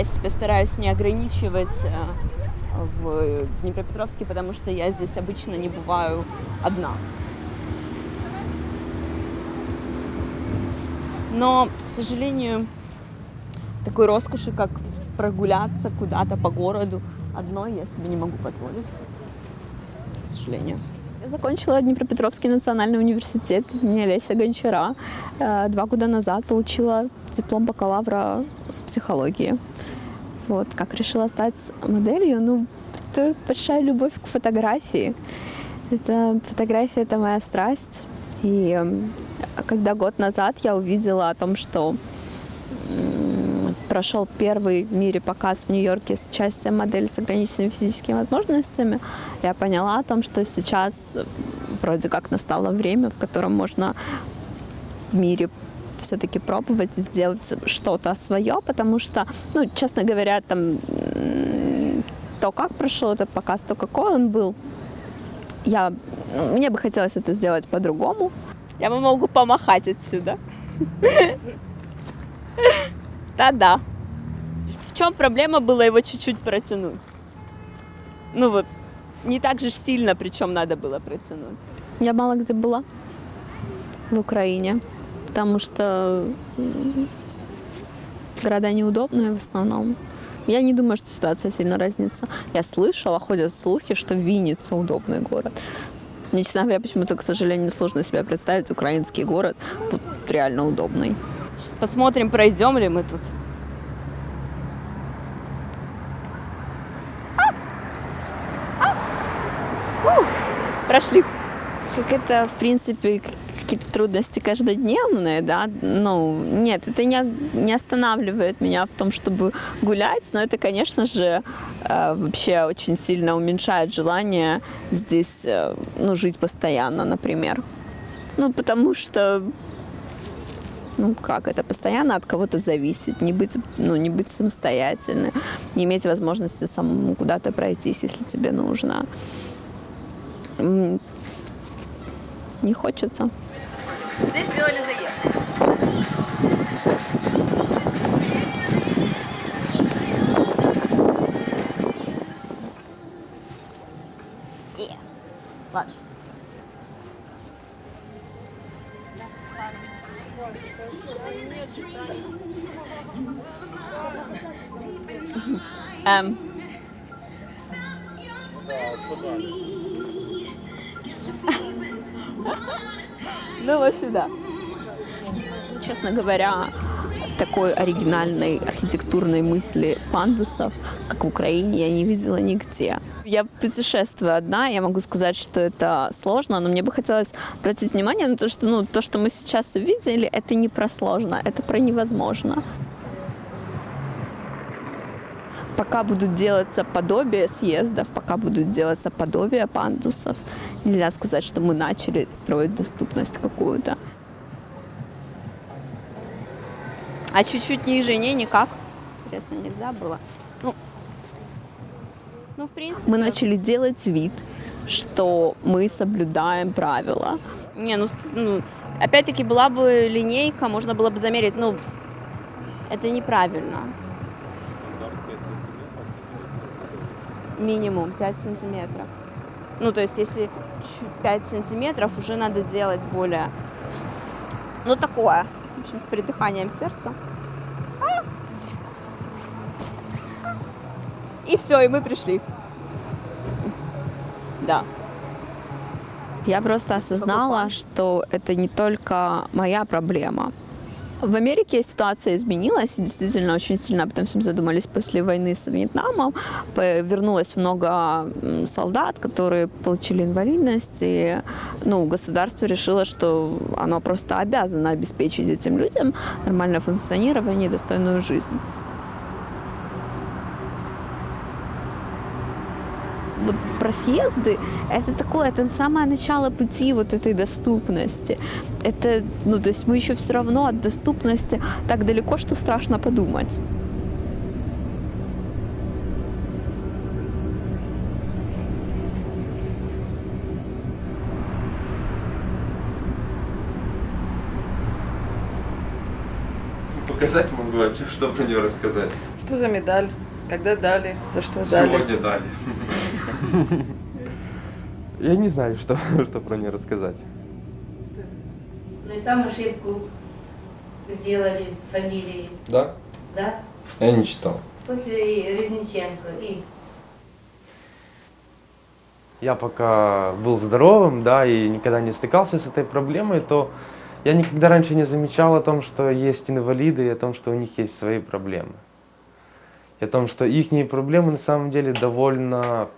я себя стараюсь не ограничивать э, в Днепропетровске, потому что я здесь обычно не бываю одна. Но, к сожалению, такой роскоши, как прогуляться куда-то по городу одной, я себе не могу позволить. К сожалению. Я закончила Днепропетровский национальный университет имени Олеся Гончара. Э, Два года назад получила диплом бакалавра психологии. Вот, как решила стать моделью? Ну, это большая любовь к фотографии. Это фотография – это моя страсть. И когда год назад я увидела о том, что прошел первый в мире показ в Нью-Йорке с участием модели с ограниченными физическими возможностями, я поняла о том, что сейчас вроде как настало время, в котором можно в мире все-таки пробовать сделать что-то свое, потому что, ну, честно говоря, там то, как прошел этот показ, то, какой он был, я, мне бы хотелось это сделать по-другому. Я бы могу помахать отсюда. Да-да. В чем проблема было его чуть-чуть протянуть? Ну вот, не так же сильно, причем надо было протянуть. Я мало где была в Украине, потому что города неудобные в основном. Я не думаю, что ситуация сильно разнится. Я слышала, ходят слухи, что Винница удобный город. Мне, честно говоря, почему-то, к сожалению, сложно себе представить украинский город вот реально удобный. Сейчас посмотрим, пройдем ли мы тут. А! У! Прошли. Как это, в принципе, какие-то трудности каждодневные, да, ну, нет, это не, не останавливает меня в том, чтобы гулять, но это, конечно же, э, вообще очень сильно уменьшает желание здесь, э, ну, жить постоянно, например. Ну, потому что ну как это, постоянно от кого-то зависеть, не быть, ну, не быть самостоятельной, не иметь возможности самому куда-то пройтись, если тебе нужно. Не хочется. Здесь сделали заезд. Ладно. Эм. Ну, вообще, да. Честно говоря, такой оригинальной архитектурной мысли пандусов, как в Украине, я не видела нигде. Я путешествую одна, я могу сказать, что это сложно, но мне бы хотелось обратить внимание на то, что ну, то, что мы сейчас увидели, это не про сложно, это про невозможно. Пока будут делаться подобие съездов, пока будут делаться подобие пандусов, нельзя сказать, что мы начали строить доступность какую-то. А чуть-чуть ниже не никак. Интересно, нельзя было. Ну, ну, в принципе. Мы начали делать вид, что мы соблюдаем правила. Не, ну, ну, опять-таки была бы линейка, можно было бы замерить, ну, это неправильно. Минимум 5 сантиметров. Ну, то есть, если 5 сантиметров, уже надо делать более, ну, такое. В общем, с придыханием сердца. И все, и мы пришли. Да. Я просто осознала, что это не только моя проблема. В Америке ситуация изменилась, и действительно очень сильно об этом всем задумались после войны с Вьетнамом. Вернулось много солдат, которые получили инвалидность, и ну, государство решило, что оно просто обязано обеспечить этим людям нормальное функционирование и достойную жизнь. Съезды, это такое, это самое начало пути вот этой доступности. Это, ну, то есть мы еще все равно от доступности так далеко, что страшно подумать. Показать могу, а что про нее рассказать? Что за медаль? Когда дали? За что дали? Сегодня дали. Я не знаю, что, что про нее рассказать. Ну и там ошибку сделали фамилии, Да? да? Я не читал. После Резниченко и Я пока был здоровым, да, и никогда не стыкался с этой проблемой, то я никогда раньше не замечал о том, что есть инвалиды, и о том, что у них есть свои проблемы. О том, что их проблемы на самом деле довольно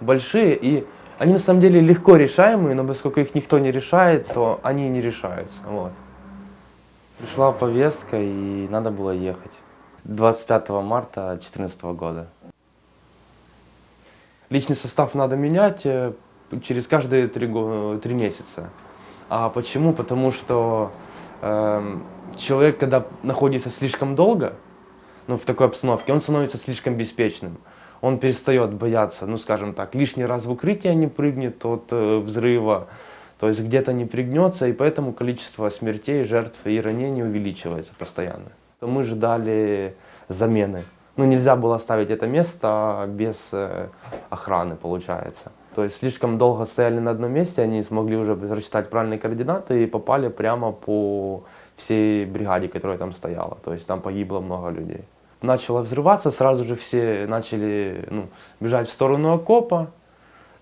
большие, и они на самом деле легко решаемые, но поскольку их никто не решает, то они не решаются. Вот. Пришла повестка, и надо было ехать. 25 марта 2014 года. Личный состав надо менять э, через каждые три, три месяца. А почему? Потому что эм, человек, когда находится слишком долго, ну, в такой обстановке, он становится слишком беспечным. Он перестает бояться, ну, скажем так, лишний раз в укрытие не прыгнет от э, взрыва, то есть где-то не пригнется, и поэтому количество смертей, жертв и ранений увеличивается постоянно. То мы ждали замены. Ну, нельзя было оставить это место без э, охраны, получается. То есть слишком долго стояли на одном месте, они смогли уже рассчитать правильные координаты и попали прямо по всей бригаде, которая там стояла. То есть там погибло много людей. Начало взрываться, сразу же все начали ну, бежать в сторону окопа.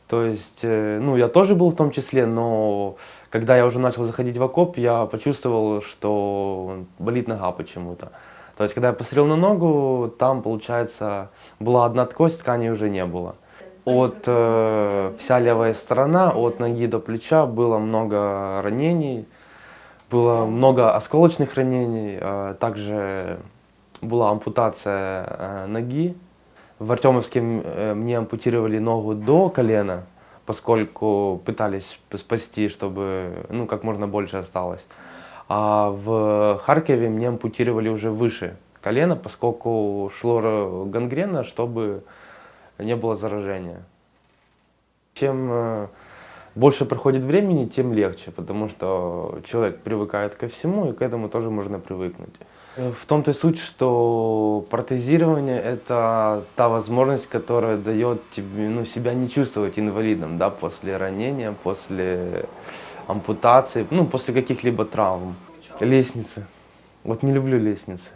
То есть, э, ну, я тоже был в том числе, но когда я уже начал заходить в окоп, я почувствовал, что болит нога почему-то. То есть, когда я посмотрел на ногу, там, получается, была одна кость, ткани уже не было. От э, вся левая сторона, от ноги до плеча было много ранений, было много осколочных ранений, э, также была ампутация ноги. В Артемовске мне ампутировали ногу до колена, поскольку пытались спасти, чтобы ну, как можно больше осталось. А в Харькове мне ампутировали уже выше колена, поскольку шло гангрена, чтобы не было заражения. Чем э, больше проходит времени, тем легче, потому что человек привыкает ко всему, и к этому тоже можно привыкнуть. Э, В том-то и суть, что протезирование – это та возможность, которая дает тебе ну, себя не чувствовать инвалидом да, после ранения, после ампутации, ну, после каких-либо травм. Лестницы. Вот не люблю лестницы.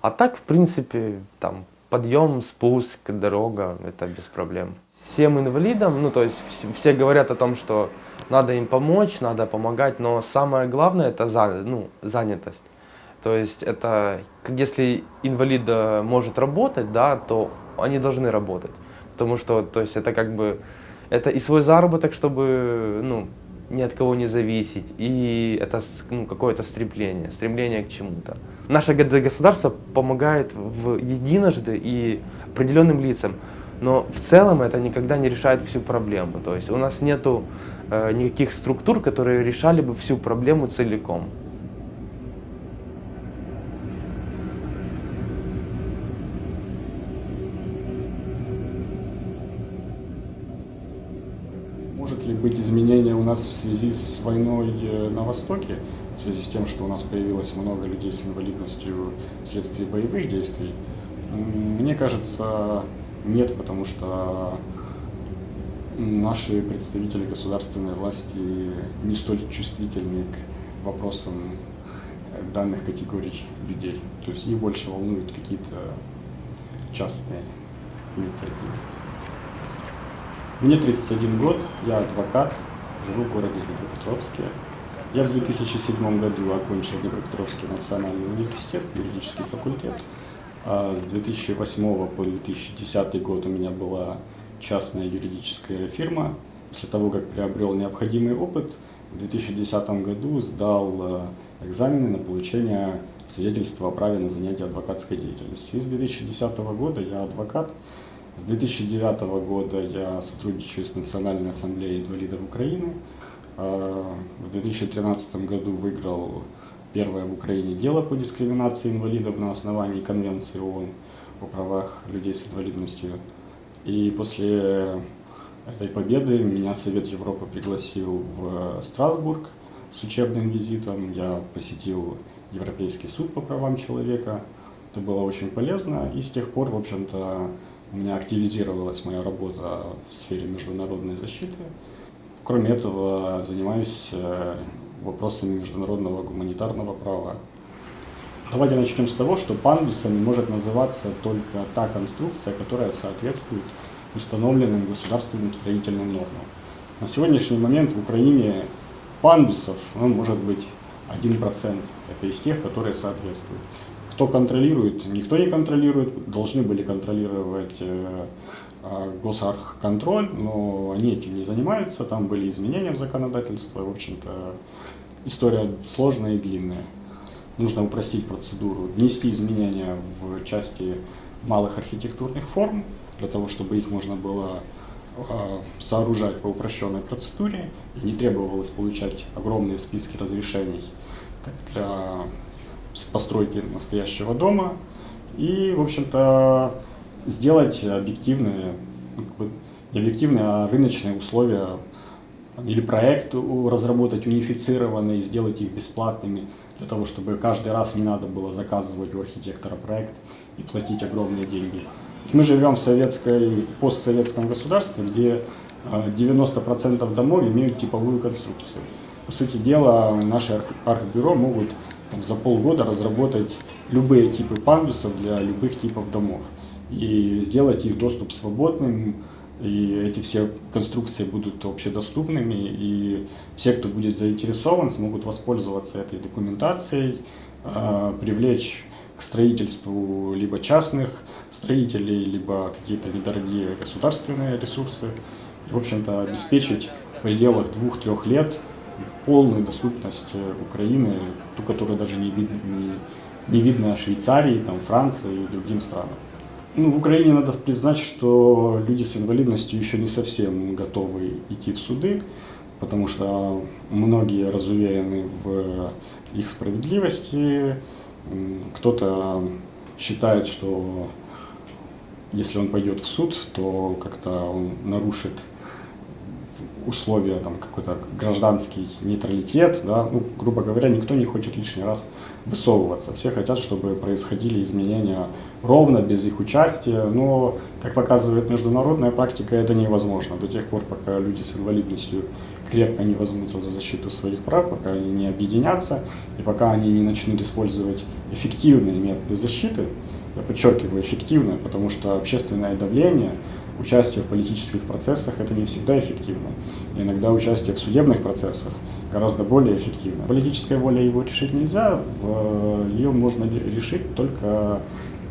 А так, в принципе, там подъем, спуск, дорога, это без проблем. Всем инвалидам, ну то есть вс- все говорят о том, что надо им помочь, надо помогать, но самое главное это за- ну, занятость. То есть это, если инвалид э, может работать, да, то они должны работать. Потому что, то есть это как бы, это и свой заработок, чтобы, ну, ни от кого не зависеть, и это ну, какое-то стремление, стремление к чему-то. Наше государство помогает в единожды и определенным лицам, но в целом это никогда не решает всю проблему. То есть у нас нету э, никаких структур, которые решали бы всю проблему целиком. Связи с войной э, на Востоке, в связи с тем, что у нас появилось много людей с инвалидностью вследствие боевых действий? Мне кажется, нет, потому что наши представители государственной власти не столь чувствительны к вопросам данных категорий людей. То есть их больше волнуют какие-то частные инициативы. Мне 31 год, я адвокат, живу в городе Днепропетровске. Я в 2007 году окончил Днепропетровский национальный университет, юридический факультет. А с 2008 по 2010 год у меня была частная юридическая фирма. После того, как приобрел необходимый опыт, в 2010 году сдал э, экзамены на получение свидетельства о праве на занятие адвокатской деятельностью. И с 2010 года я адвокат. С 2009 года я сотрудничаю с Национальной ассамблеей инвалидов Украины. А, В 2013 году выиграл первое в Украине дело по дискриминации инвалидов на основании Конвенции ООН о правах людей с инвалидностью. И после этой победы меня Совет Европы пригласил в Страсбург с учебным визитом. Я посетил Европейский суд по правам человека. Это было очень полезно, и с тех пор, в общем-то, у меня активизировалась моя работа в сфере международной защиты. Кроме этого, занимаюсь э, вопросами международного гуманитарного права. Давайте начнем с того, что пандусами может называться только та конструкция, которая соответствует установленным государственным строительным нормам. На сегодняшний момент в Украине пандусов ну, может быть 1%. Это из тех, которые соответствуют. Кто контролирует? Никто не контролирует. Должны были контролировать э, э, госархконтроль, но они этим не занимаются. Там были изменения в законодательство. В общем-то, история сложная и длинная. Нужно упростить процедуру, внести изменения в части малых архитектурных форм, для того, чтобы их можно было э, сооружать по упрощенной процедуре и не требовалось получать огромные списки разрешений для с постройки настоящего дома и, в общем-то, сделать объективные, ну, как бы, объективные, а рыночные условия или проект разработать унифицированный, сделать их бесплатными, для того, чтобы каждый раз не надо было заказывать у архитектора проект и платить огромные деньги. Мы живем в советской, постсоветском государстве, где 90% домов имеют типовую конструкцию. По сути дела, наши архбюро могут там, за полгода разработать любые типы пандусов для любых типов домов и сделать их доступ свободным, и эти все конструкции будут общедоступными, и все, кто будет заинтересован, смогут воспользоваться этой документацией, э, привлечь к строительству либо частных строителей, либо какие-то недорогие государственные ресурсы, и, в общем-то, обеспечить в пределах двух-трех лет полную доступность э, Украины, ту, которая даже не, вид, не, не видно Швейцарии, там, Франции и другим странам. Ну, в Украине надо признать, что люди с инвалидностью еще не совсем готовы идти в суды, потому что многие разуверены в их справедливости. Кто-то считает, что если он пойдет в суд, то как-то он нарушит условия, там, какой-то гражданский нейтралитет, да, ну, грубо говоря, никто не хочет лишний раз высовываться. Все хотят, чтобы происходили изменения ровно, без их участия, но, как показывает международная практика, это невозможно до тех пор, пока люди с инвалидностью крепко не возьмутся за защиту своих прав, пока они не объединятся, и пока они не начнут использовать эффективные методы защиты, я подчеркиваю, эффективно, потому что общественное давление – участие в политических процессах это не всегда эффективно. Иногда участие в судебных процессах гораздо более эффективно. Политическая воля его решить нельзя, ее можно решить только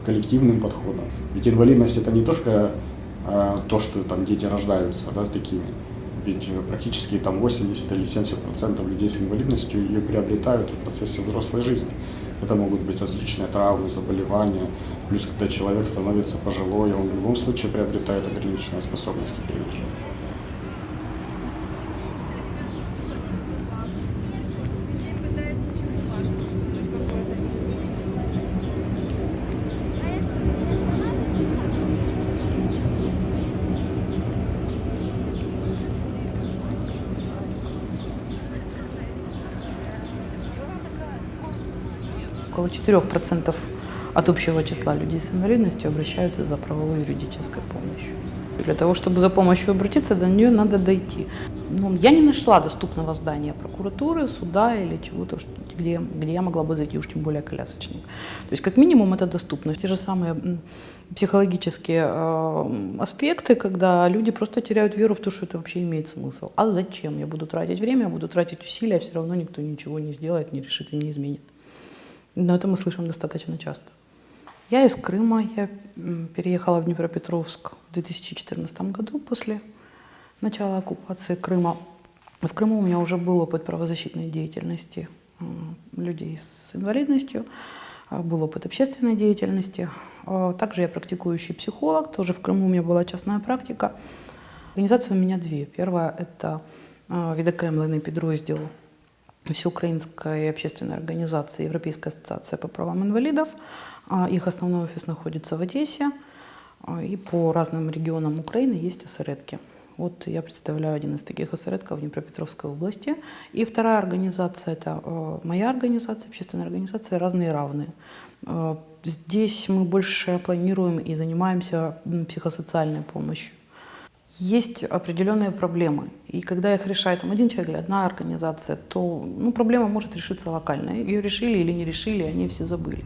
коллективным подходом. Ведь инвалидность это не только а, то, что там дети рождаются да, такими. Ведь практически там 80 или 70 процентов людей с инвалидностью ее приобретают в процессе взрослой жизни. Это могут быть различные травмы, заболевания, Плюс, когда человек становится пожилой, он в любом случае приобретает ограниченные способности передвижения. Около 4% от общего числа людей с инвалидностью обращаются за правовой юридической помощью. Для того, чтобы за помощью обратиться, до нее надо дойти. Ну, я не нашла доступного здания прокуратуры, суда или чего-то, где, где я могла бы зайти, уж тем более колясочник. То есть, как минимум, это доступность. Те же самые психологические э, аспекты, когда люди просто теряют веру в то, что это вообще имеет смысл. А зачем? Я буду тратить время, я буду тратить усилия, все равно никто ничего не сделает, не решит и не изменит. Но это мы слышим достаточно часто. Я из Крыма, я переехала в Днепропетровск в 2014 году после начала оккупации Крыма. В Крыму у меня уже был опыт правозащитной деятельности людей с инвалидностью, а, был опыт общественной деятельности. А, также я практикующий психолог, тоже в Крыму у меня была частная практика. Организации у меня две. Первая – это а, відокремлений підрозділ Всеукраинской общественной организации Европейская ассоциация по правам инвалидов – а, их основной офис находится в Одессе, а, и по разным регионам Украины есть осередки. Вот я представляю один из таких осередков в Днепропетровской области. И вторая организация, это э, моя организация, общественная организация «Разные равные». Здесь мы больше планируем и занимаемся психосоциальной помощью. Есть определенные проблемы. И когда их решает там, один человек или одна организация, то ну, проблема может решиться локально. Ее решили или не решили, они все забыли.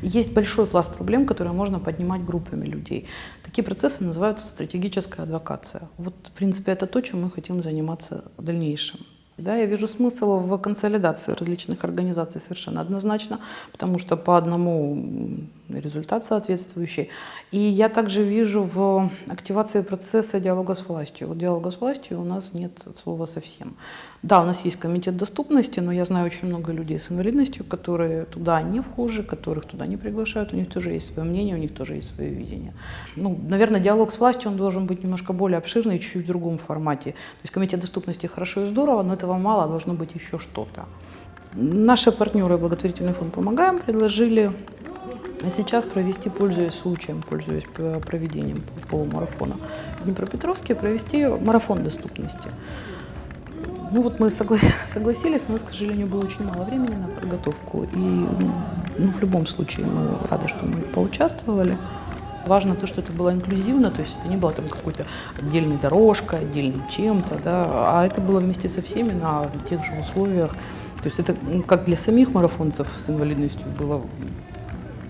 Есть большой пласт проблем, которые можно поднимать группами людей. Такие процессы называются стратегическая адвокация. Вот, в принципе, это то, чем мы хотим заниматься в дальнейшем. Да, я вижу смысл в консолидации различных организаций совершенно однозначно, потому что по одному результат соответствующий. И я также вижу в активации процесса диалога с властью. Вот диалога с властью у нас нет слова совсем. Да, у нас есть комитет доступности, но я знаю очень много людей с инвалидностью, которые туда не вхожи, которых туда не приглашают, у них тоже есть свое мнение, у них тоже есть свое видение. Ну, наверное, диалог с властью, он должен быть немножко более обширный, чуть-чуть в другом формате. То есть комитет доступности хорошо и здорово, но этого мало, должно быть еще что-то. Наши партнеры, благотворительный фонд «Помогаем», предложили сейчас провести, пользуясь случаем, пользуясь п- проведением полумарафона в Днепропетровске, провести марафон доступности. Ну вот мы согла- согласились, но, к сожалению, было очень мало времени на подготовку. И ну, в любом случае мы рады, что мы поучаствовали. Важно то, что это было инклюзивно, то есть это не было там какой-то отдельной дорожкой, отдельным чем-то, да, а это было вместе со всеми на тех же условиях. То есть это ну, как для самих марафонцев с инвалидностью было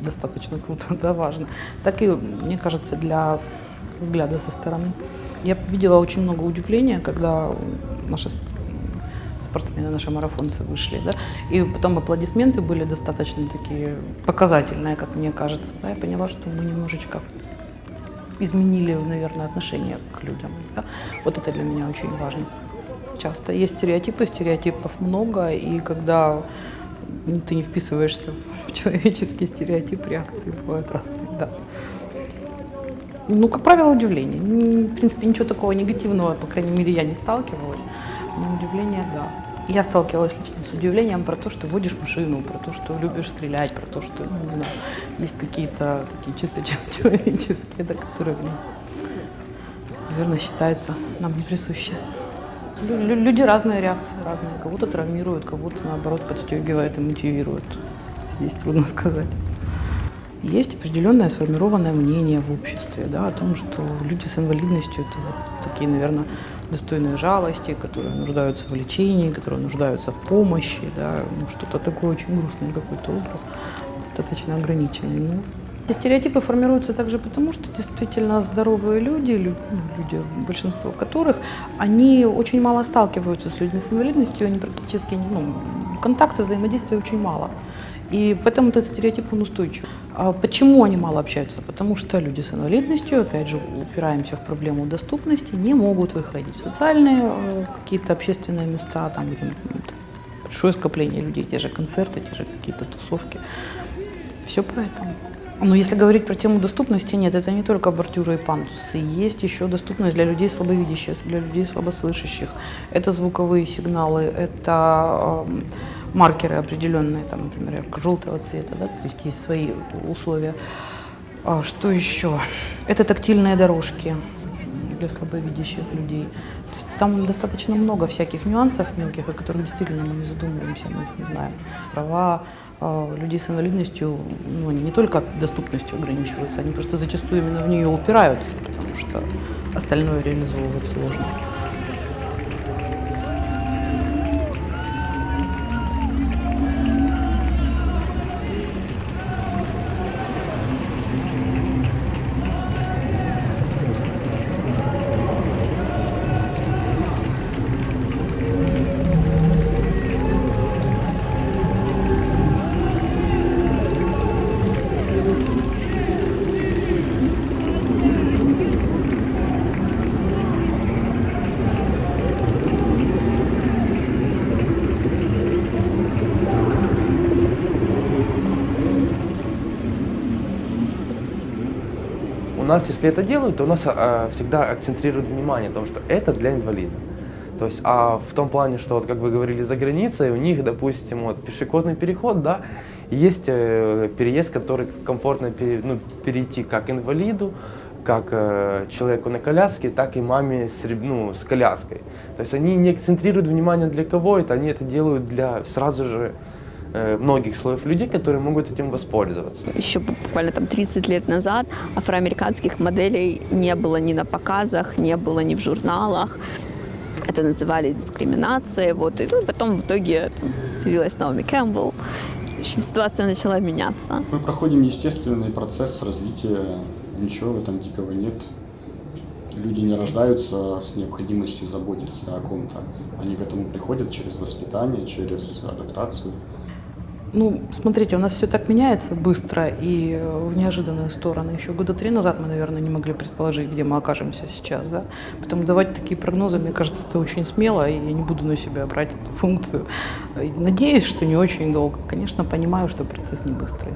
достаточно круто, да, важно, так и, мне кажется, для взгляда со стороны. Я видела очень много удивления, когда наши спортсмены, наши марафонцы вышли, да, и потом аплодисменты были достаточно такие показательные, как мне кажется, да, я поняла, что мы немножечко изменили, наверное, отношение к людям, да. вот это для меня очень важно. Часто есть стереотипы, стереотипов много, и когда ты не вписываешься в человеческий стереотип, реакции бывают разные, да. Ну, как правило, удивление. В принципе, ничего такого негативного, по крайней мере, я не сталкивалась. Но удивление, да. Я сталкивалась лично с удивлением про то, что водишь машину, про то, что любишь стрелять, про то, что, не знаю, есть какие-то такие чисто чел- человеческие, да, которые, наверное, считается нам не присущи. Лю- лю- Люди разные реакции, разные. Кого-то травмируют, кого-то, наоборот, подстегивает и мотивирует. Здесь трудно сказать. Есть определенное сформированное мнение в обществе да, о том, что люди с инвалидностью это вот такие, наверное, достойные жалости, которые нуждаются в лечении, которые нуждаются в помощи, да, ну, что-то такое очень грустное, какой-то образ, достаточно ограниченный. Ну, эти стереотипы формируются также потому, что действительно здоровые люди, лю- ну, люди, большинство которых, они очень мало сталкиваются с людьми с инвалидностью, они практически, ну, контакта, взаимодействия очень мало. И поэтому этот стереотип он устойчив. А почему они мало общаются? Потому что люди с инвалидностью, опять же, упираемся в проблему доступности, не могут выходить в социальные э, какие-то общественные места, там большое скопление людей, те же концерты, те же какие-то тусовки. Все поэтому. Но если говорить про тему доступности, нет, это не только бордюры и пандусы. Есть еще доступность для людей слабовидящих, для людей слабослышащих. Это звуковые сигналы, это эм, маркеры определенные, там, например, ярко-желтого цвета, да, то есть есть свои условия. А что еще? Это тактильные дорожки для слабовидящих людей. Там достаточно много всяких нюансов мелких, о которых действительно мы не задумываемся, мы их не знаем. Права э, людей с инвалидностью, ну, они не только доступностью ограничиваются, они просто зачастую именно в нее упираются, потому что остальное реализовывать сложно. Нас, если это делают, то у нас а, всегда акцентрируют внимание о том, что это для инвалидов. То есть, а в том плане, что вот как вы говорили за границей, у них, допустим, вот пешеходный переход, да, есть э, переезд, который комфортно пере- ну, перейти как инвалиду, как э, человеку на коляске, так и маме с, ну, с коляской. То есть они не акцентрируют внимание для кого это, они это делают для сразу же э, многих слоев людей, которые могут этим воспользоваться. Еще буквально там 30 лет назад афроамериканских моделей не было ни на показах, не было ни в журналах. Это называли дискриминацией. Вот. И ну, потом в итоге там, появилась Наоми Кэмпбелл. В общем, ситуация начала меняться. Мы проходим естественный процесс развития, ничего в этом дикого нет. Люди не рождаются с необходимостью заботиться о ком-то. Они к этому приходят через воспитание, через адаптацию. Ну, смотрите, у нас все так меняется быстро и э, в неожиданные стороны. Еще года три назад мы, наверное, не могли предположить, где мы окажемся сейчас, да. Поэтому давать такие прогнозы, мне кажется, это очень смело, и я не буду на себя брать эту функцию. Э, Надеюсь, что не очень долго. Конечно, понимаю, что процесс не быстрый.